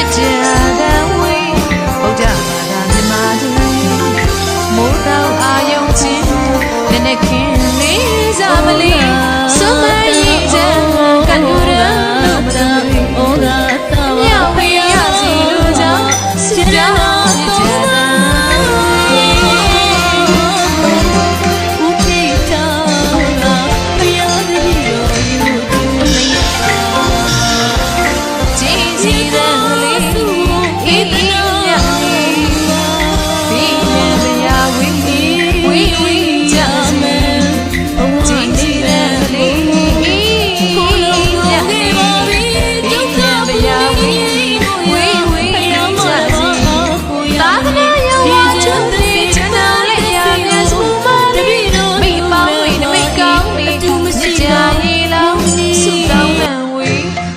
စ်တရားတန်ဝေးဟုတ်ကြပါလားမြမတို့မိုးတောင်အာယုံချင်း we